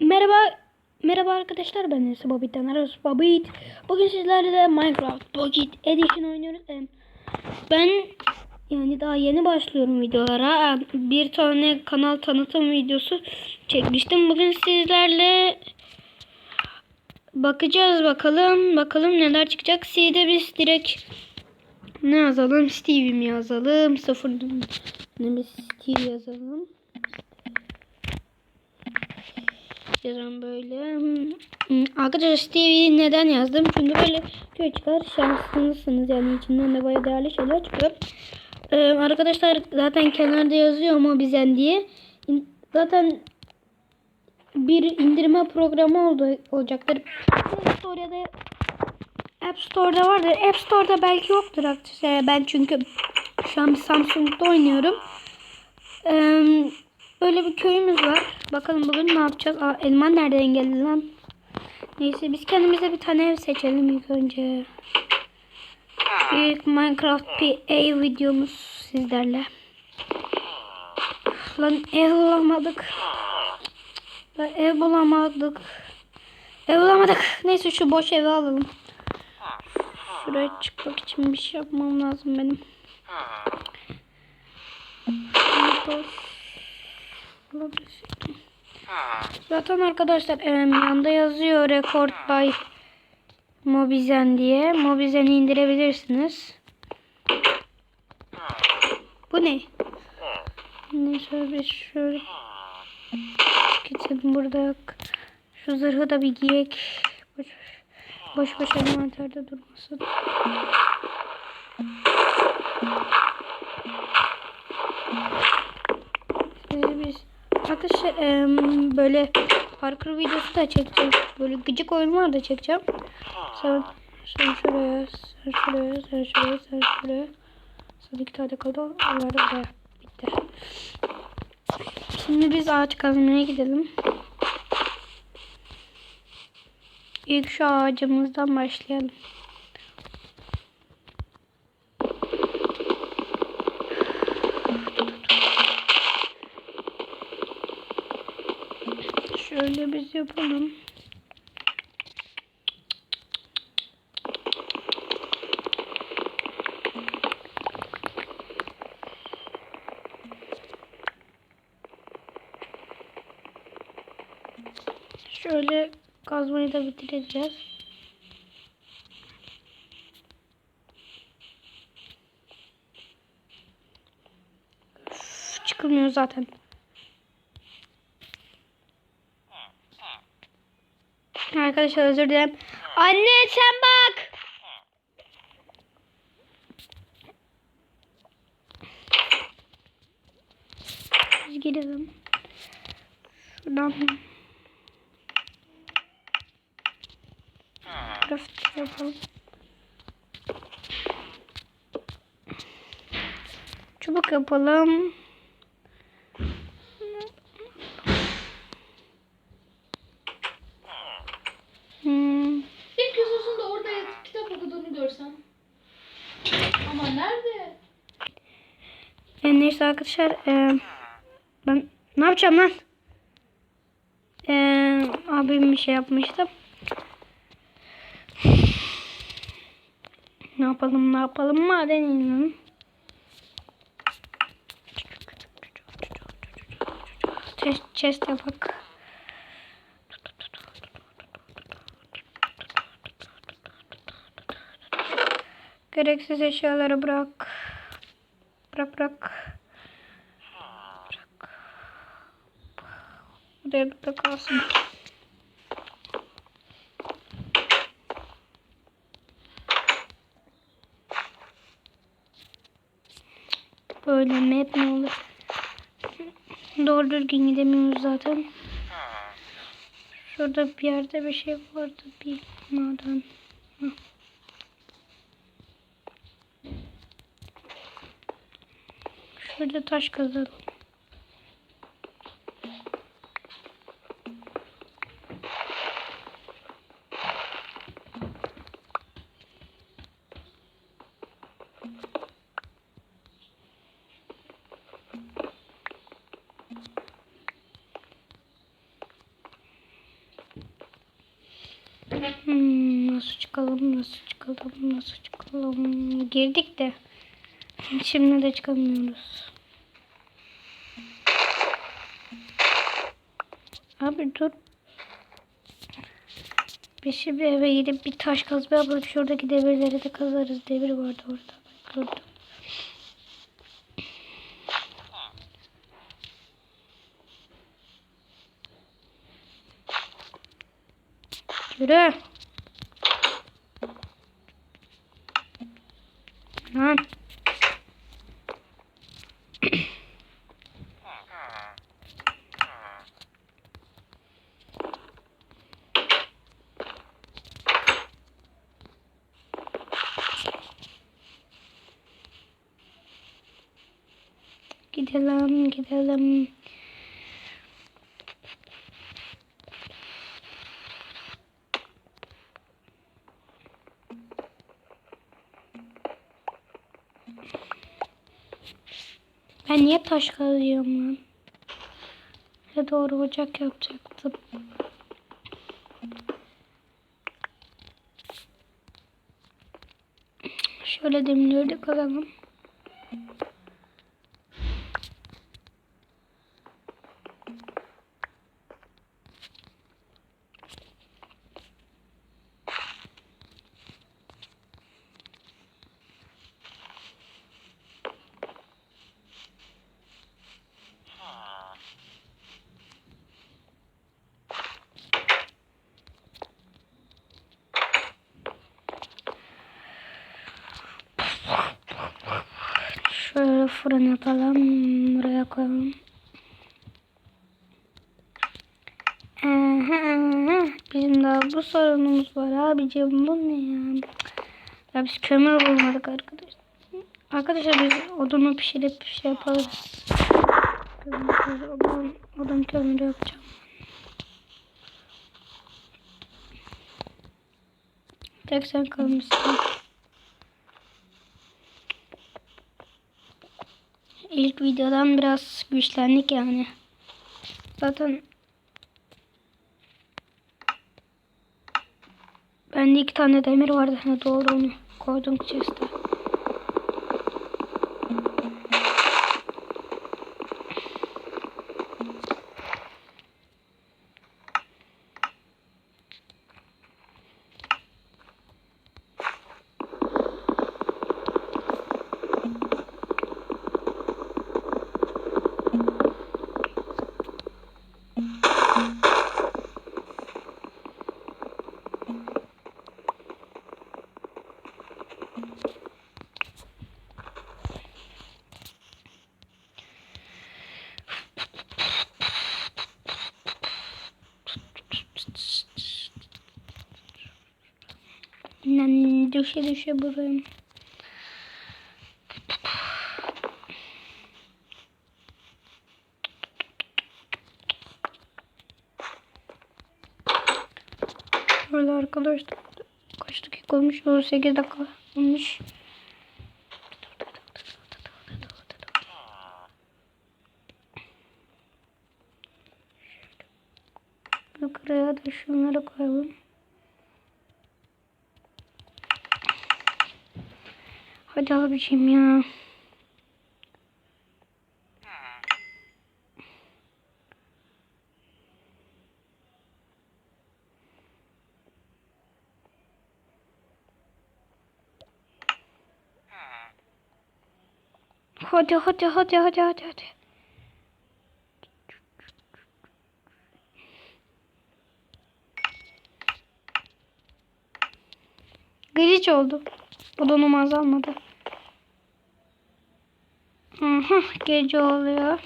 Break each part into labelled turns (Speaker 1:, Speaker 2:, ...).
Speaker 1: Merhaba Merhaba arkadaşlar ben Enes Bobit'ten Aros Bobit. Bugün sizlerle Minecraft Bogit Edition oynuyoruz. Ben yani daha yeni başlıyorum videolara. Bir tane kanal tanıtım videosu çekmiştim. Bugün sizlerle bakacağız bakalım. Bakalım neler çıkacak. C'de biz direkt ne yazalım? Stevie mi yazalım? Sıfır ne biz Steve yazalım. Yazalım böyle. Arkadaşlar Stevie'yi neden yazdım? Çünkü böyle köy çıkar şanslısınız yani içinden de bayağı değerli şeyler çıkıyor. Ee, arkadaşlar zaten kenarda yazıyor Mobizen diye. İn- Zaten bir indirme programı oldu olacaktır. Play Store ya da App Store'da vardır. App Store'da belki yoktur arkadaşlar. Ben çünkü şu an bir Samsung'da oynuyorum. Eee Böyle bir köyümüz var. Bakalım bugün ne yapacağız? Aa, elman nereden geldi lan? Neyse biz kendimize bir tane ev seçelim ilk önce. İlk Minecraft PA videomuz sizlerle. Lan ev bulamadık. Lan ev bulamadık. Ev bulamadık. Neyse şu boş evi alalım. Şuraya çıkmak için bir şey yapmam lazım benim. Boş. Zaten arkadaşlar yanda yazıyor Record by Mobizen diye. Mobizen'i indirebilirsiniz. Bu ne? Neyse biz şöyle geçelim burada. Şu zırhı da bir giyek. Boş boş, boş envanterde durmasın. Sizi biz Arkadaşlar em, böyle parkur videosu da çekeceğim. Böyle gıcık oyunlar da çekeceğim. Sen, sen şuraya, sen şuraya, sen şuraya, sen şuraya. Son iki tane kaldı. Onlar da. Bitti. Şimdi biz ağaç kazmaya gidelim. İlk şu ağacımızdan başlayalım. Şöyle biz yapalım. Şöyle kazmayı da bitireceğiz. Üf, çıkılmıyor zaten. Arkadaşlar özür dilerim. Anne sen bak. Gidelim. Şuradan. Craft yapalım. Çubuk yapalım. Hmm.
Speaker 2: İlk yüzüsünde orada yatıp kitap okuduğunu görsem. Ama nerede?
Speaker 1: E, neyse arkadaşlar e, ben ne yapacağım lan? E, abim bir şey yapmıştı. Ne yapalım ne yapalım maden inelim. Chest, chest yapak. Gereksiz eşyaları bırak. Bırak bırak. Bırak. Buraya burada kalsın. Böyle map ne olur? Doğru düzgün gidemiyoruz zaten. Şurada bir yerde bir şey vardı. Bir maden. Hı. Şurada taş kazalım. Hmm, nasıl çıkalım, nasıl çıkalım, nasıl çıkalım. Girdik de. Şimdi de çıkamıyoruz. Abi dur. Biz şimdi eve gidip bir taş kazma yapalım. Şuradaki demirleri de kazarız. Demir vardı orada. Gördüm. Yürü. Lan. Gidelim, gidelim. Ben niye taş kazıyorum lan? Ya doğru ocak yapacaktım. Şöyle demirleri de kazalım. Şöyle fırın yapalım. Buraya koyalım. Bizim daha bu sorunumuz var abicim. Bu ne ya? Ya biz kömür bulmadık arkadaşlar. Arkadaşlar biz odunu pişirip şey yaparız. Kömür, odun, odun kömürü yapacağım. Tek sen kalmışsın. İlk videodan biraz güçlendik yani. Zaten bende iki tane demir vardı. Ha, doğru onu koydum chest'e. Lan düşe düşe buradayım. Böyle arkadaşlar kaç dakika olmuş? 8 dakika olmuş. Yukarıya da şunları koyalım. Hadi abiciğim ya. Hadi hadi hadi hadi hadi hadi. Glitch oldu. Odunum azalmadı. Aha, gece oluyor.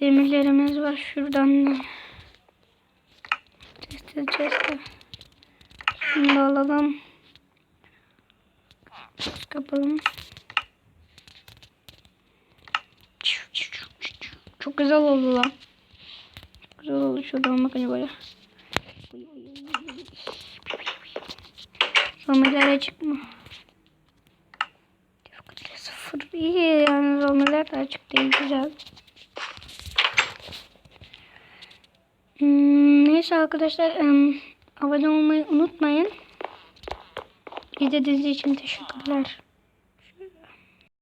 Speaker 1: Demirlerimiz var şuradan. Chest'e chest'e. Şunu da alalım. Kapalım. Çok güzel oldu lan güzel oldu şuradan bakınca böyle. Zombiler çıkma. Sıfır iyi yani zombiler de açık değil güzel. Hmm, neyse arkadaşlar um, abone olmayı unutmayın. İzlediğiniz için teşekkürler.